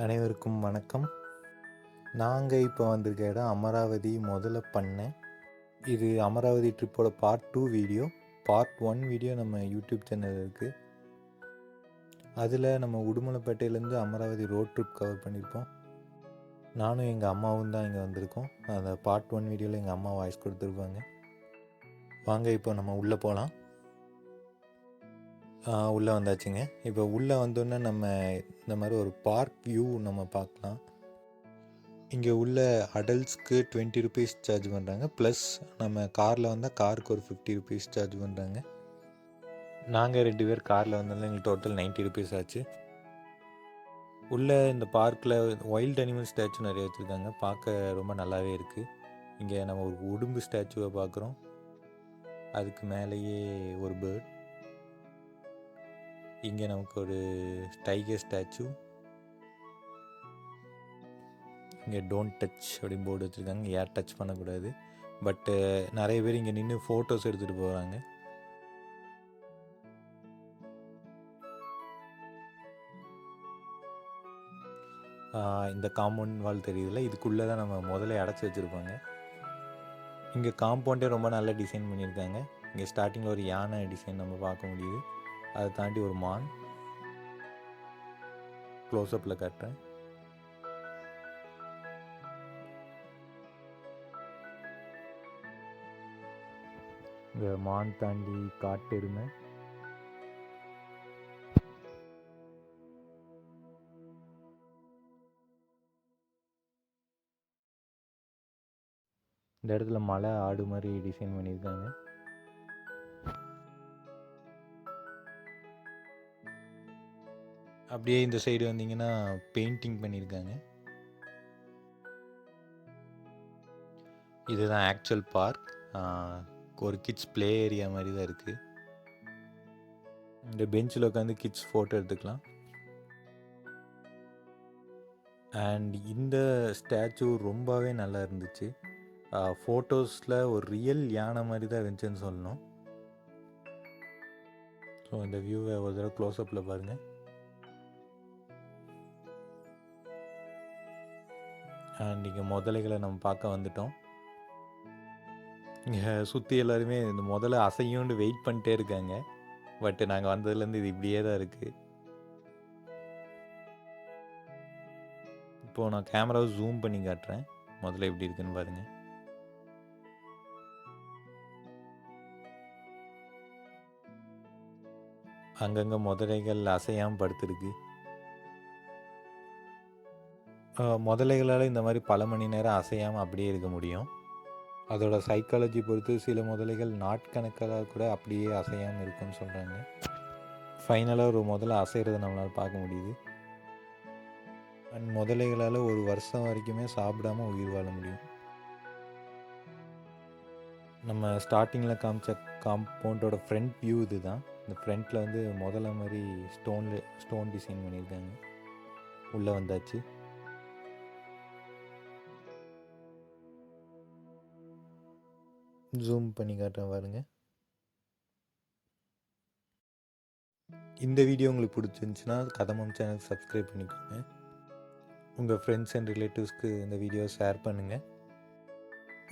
அனைவருக்கும் வணக்கம். நாங்கள் இப்போ வந்திருக்க இடம் அமராவதி முதல்ல பண்ணேன். இது Amaravathi ட்ரிப்போட part two video part one video நம்ம யூடியூப் சேனல் இருக்குது அதில் நம்ம உடுமலைப்பேட்டையிலேருந்து அமராவதி ரோட் ட்ரிப் கவர் பண்ணியிருப்போம் நானும் எங்கள் அம்மாவும் தான் இங்கே வந்திருக்கோம். அந்த பார்ட் ஒன் வீடியோவில் எங்கள் அம்மா வாய்ஸ் கொடுத்துருப்பாங்க. வாங்க இப்போ நம்ம உள்ளே போகலாம் உள்ளே வந்தாச்சுங்க. இப்போ உள்ளே வந்தோன்னே நம்ம இந்த மாதிரி ஒரு பார்க் வியூ நம்ம பார்க்கலாம். இங்கே உள்ள அடல்ட்ஸ்க்கு டுவெண்ட்டி ருபீஸ் சார்ஜ் பண்ணுறாங்க ப்ளஸ் நம்ம காரில் வந்தால் காருக்கு ஒரு ஃபிஃப்டி ருபீஸ் சார்ஜ் பண்ணுறாங்க நாங்கள் ரெண்டு பேர் காரில் வந்தாலும் எங்களுக்கு டோட்டல் நைன்ட்டி ருபீஸ் ஆச்சு. உள்ளே இந்த பார்க்கில் வைல்ட் அனிமல் ஸ்டாச்சு நிறைய வச்சுருக்காங்க. பார்க்க ரொம்ப நல்லாவே இருக்குது இங்கே நம்ம ஒரு உடும்பு ஸ்டாச்சுவை பார்க்குறோம். அதுக்கு மேலேயே ஒரு பேர்ட் இங்கே நமக்கு ஒரு டைகர் ஸ்டாச்சு இங்கே டோன்ட் டச் அப்படின்னு போர்டு வச்சுருக்காங்க. ஏர் டச் பண்ணக்கூடாது. பட்டு நிறைய பேர் இங்கே நின்று ஃபோட்டோஸ் எடுத்துகிட்டு போகிறாங்க இந்த காம்பவுண்ட் வால் தெரியுதுல இதுக்குள்ளே தான் நம்ம முதல்ல அடைச்சி வச்சுருப்பாங்க. இங்கே காம்பவுண்டே ரொம்ப நல்லா டிசைன் பண்ணியிருக்காங்க. இங்கே ஸ்டார்டிங்கில் ஒரு யானை டிசைன் நம்ம பார்க்க முடியுது. அதை தாண்டி ஒரு மான். க்ளோஸ்அப்பில் காட்டுறேன். இந்த மான் தாண்டி காட்டெருமை இந்த இடத்துல மலை ஆடு மாதிரி டிசைன் பண்ணியிருக்காங்க. அப்படியே இந்த சைடு வந்தீங்கன்னா பெயிண்டிங் பண்ணியிருக்காங்க இதுதான் ஆக்சுவல் பார்க் ஒரு கிட்ஸ் ப்ளே ஏரியா மாதிரி தான் இருக்குது இந்த பெஞ்சில் உட்காந்து கிட்ஸ் ஃபோட்டோ எடுத்துக்கலாம். அண்ட் இந்த ஸ்டாச்சு ரொம்பவே நல்லா இருந்துச்சு. ஃபோட்டோஸில் ஒரு ரியல் யானை மாதிரி தான் இருந்துச்சுன்னு சொல்லணும். ஸோ இந்த வியூவை ஒரு தடவை க்ளோஸ்அப்பில் பாருங்கள் அண்ட் இங்கே முதலைகளை நம்ம பார்க்க வந்துட்டோம். இங்கே சுற்றி எல்லாருமே இந்த முதல்ல அசையும்னு வெயிட் பண்ணிட்டே இருக்காங்க. பட் நாங்கள் வந்ததுலேருந்து இது இப்படியே தான் இருக்குது இப்போது நான் கேமராவை ஜூம் பண்ணி காட்டுறேன். முதல்ல எப்படி இருக்குன்னு பாருங்கள் அங்கங்கே முதலைகள் அசையாமல் படுத்துருக்கு. முதலைகளால் இந்த மாதிரி பல மணி நேரம் அசையாமல் அப்படியே இருக்க முடியும். அதோட சைக்காலஜி பொறுத்து சில முதலைகள் நாட்கணக்கில் கூட அப்படியே அசையாமல் இருக்கும்னு சொல்கிறாங்க ஃபைனலாக ஒரு முதல்ல அசைகிறத நம்மளால் பார்க்க முடியுது. அண்ட் முதலைகளால் ஒரு வருஷம் வரைக்குமே சாப்பிடாம உயிர் வாழ முடியும். நம்ம ஸ்டார்டிங்கில் காமிச்ச காம்பவுண்டோட ஃப்ரண்ட் வியூ இது தான் இந்த ஃப்ரண்ட்டில் வந்து முதல்ல மாதிரி ஸ்டோனில் ஸ்டோன் டிசைன் பண்ணியிருக்காங்க. உள்ளே வந்தாச்சு. ஜூம் பண்ணி காட்டுறேன் பாருங்க. இந்த வீடியோ உங்களுக்கு பிடிச்சிருந்துச்சுன்னா கதமம் சேனல் சப்ஸ்கிரைப் பண்ணிக்கோங்க. உங்கள் ஃப்ரெண்ட்ஸ் அண்ட் ரிலேட்டிவ்ஸ்க்கு இந்த வீடியோ ஷேர் பண்ணுங்கள்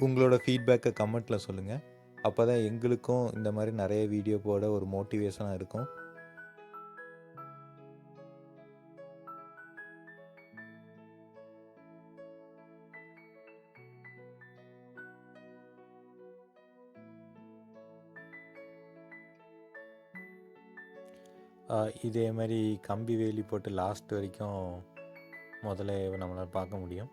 உங்களோட ஃபீட்பேக்கை கமெண்ட்டில் சொல்லுங்கள் அப்போ தான் எங்களுக்கும் இந்த மாதிரி நிறைய வீடியோ போட ஒரு மோட்டிவேஷனாக இருக்கும். இதே மாதிரி கம்பி வேலி போட்டு லாஸ்ட் வரைக்கும் முதல்ல நம்மளால் பார்க்க முடியும்.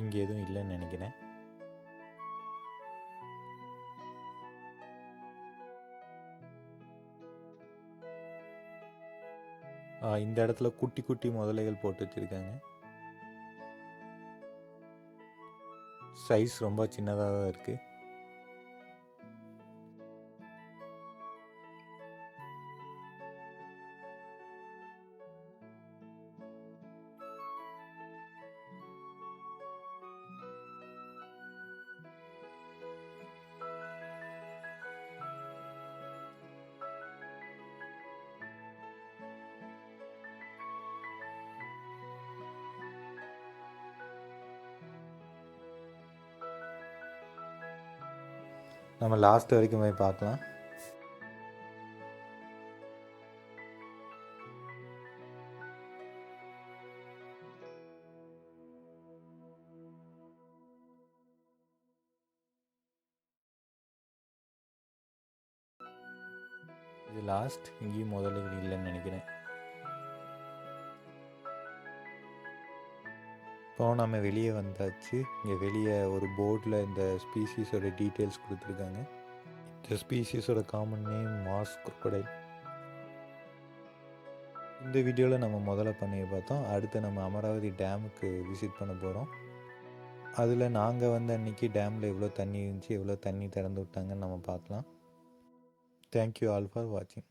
இங்கே எதுவும் இல்லைன்னு நினைக்கிறேன். இந்த இடத்துல குட்டி குட்டி முதலைகள் போட்டு வச்சுருக்காங்க. சைஸ் ரொம்ப சின்னதாக தான் இருக்குது நம்ம லாஸ்ட் வரைக்கும் போய் பார்க்கலாம். இது லாஸ்ட் இங்கேயும் முதலைகள் இல்லைன்னு நினைக்கிறேன். இப்போ நம்ம வெளியே வந்தாச்சு. இங்கே வெளியே ஒரு போர்டில் இந்த ஸ்பீசிஸோட டீட்டெயில்ஸ் கொடுத்துருக்காங்க. இந்த ஸ்பீசிஸோட காமன் நேம் மாஸ் crocodile. இந்த வீடியோவில் நம்ம முதல்ல பண்ணி பார்த்தோம். அடுத்து நம்ம அமராவதி டேமுக்கு விசிட் பண்ண போகிறோம் அதில் நாங்கள் வந்த அன்றைக்கி டேமில் எவ்வளோ தண்ணி இருந்துச்சு எவ்வளோ தண்ணி திறந்து விட்டாங்கன்னு நம்ம பார்க்கலாம். தேங்க்யூ ஆல் ஃபார் வாட்சிங்